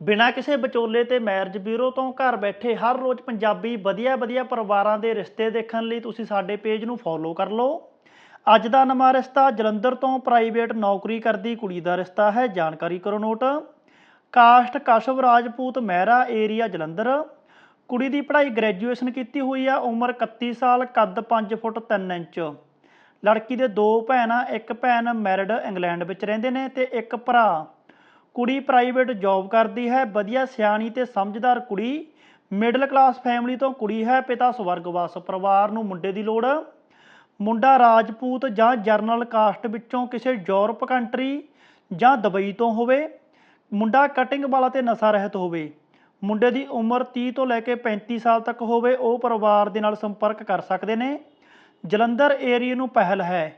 ਬਿਨਾਂ ਕਿਸੇ ਵਿਚੋਲੇ ਤੇ ਮੈਰਿਜ ਬਿਊਰੋ ਤੋਂ ਘਰ ਬੈਠੇ ਹਰ ਰੋਜ਼ ਪੰਜਾਬੀ ਵਧੀਆ ਵਧੀਆ ਪਰਿਵਾਰਾਂ ਦੇ ਰਿਸ਼ਤੇ ਦੇਖਣ ਲਈ ਤੁਸੀਂ ਸਾਡੇ ਪੇਜ ਨੂੰ ਫੋਲੋ ਕਰ ਲਓ। ਅੱਜ ਦਾ ਨਵਾਂ ਰਿਸ਼ਤਾ ਜਲੰਧਰ ਤੋਂ ਪ੍ਰਾਈਵੇਟ ਨੌਕਰੀ ਕਰਦੀ ਕੁੜੀ ਦਾ ਰਿਸ਼ਤਾ ਹੈ, ਜਾਣਕਾਰੀ ਕਰੋ note caste Kashav Rajput Mehra area Jalandhar. ਕੁੜੀ ਦੀ ਪੜ੍ਹਾਈ ਗ੍ਰੈਜੂਏਸ਼ਨ ਕੀਤੀ ਹੋਈ ਆ, ਉਮਰ 31 ਸਾਲ, ਕੱਦ 5 ਫੁੱਟ 3 ਇੰਚ। ਲੜਕੀ ਦੇ ਦੋ ਭੈਣਾਂ, ਇੱਕ ਭੈਣ ਮੈਰਿਡ ਇੰਗਲੈਂਡ ਵਿੱਚ ਰਹਿੰਦੇ ਨੇ ਤੇ ਇੱਕ ਭਰਾ। ਕੁੜੀ ਪ੍ਰਾਈਵੇਟ ਜੌਬ ਕਰਦੀ ਹੈ, ਵਧੀਆ ਸਿਆਣੀ ਤੇ ਸਮਝਦਾਰ ਕੁੜੀ ਮਿਡਲ ਕਲਾਸ ਫੈਮਿਲੀ ਤੋਂ ਕੁੜੀ ਹੈ, ਪਿਤਾ ਸਵਰਗਵਾਸ ਪਰਿਵਾਰ ਨੂੰ ਮੁੰਡੇ ਦੀ ਲੋੜ। ਮੁੰਡਾ ਰਾਜਪੂਤ ਜਾਂ ਜਰਨਲ ਕਾਸਟ ਵਿੱਚੋਂ ਕਿਸੇ ਯੂਰਪ ਕੰਟਰੀ ਜਾਂ ਦੁਬਈ ਤੋਂ ਹੋਵੇ। ਮੁੰਡਾ ਕਟਿੰਗ ਵਾਲਾ ਤੇ ਨਸ਼ਾ ਰਹਿਤ ਹੋਵੇ। ਮੁੰਡੇ ਦੀ ਉਮਰ 30 ਤੋਂ ਲੈ ਕੇ 35 ਸਾਲ ਤੱਕ ਹੋਵੇ, ਉਹ ਪਰਿਵਾਰ ਦੇ ਨਾਲ ਸੰਪਰਕ ਕਰ ਸਕਦੇ ਨੇ। ਜਲੰਧਰ ਏਰੀਆ ਨੂੰ ਪਹਿਲ ਹੈ।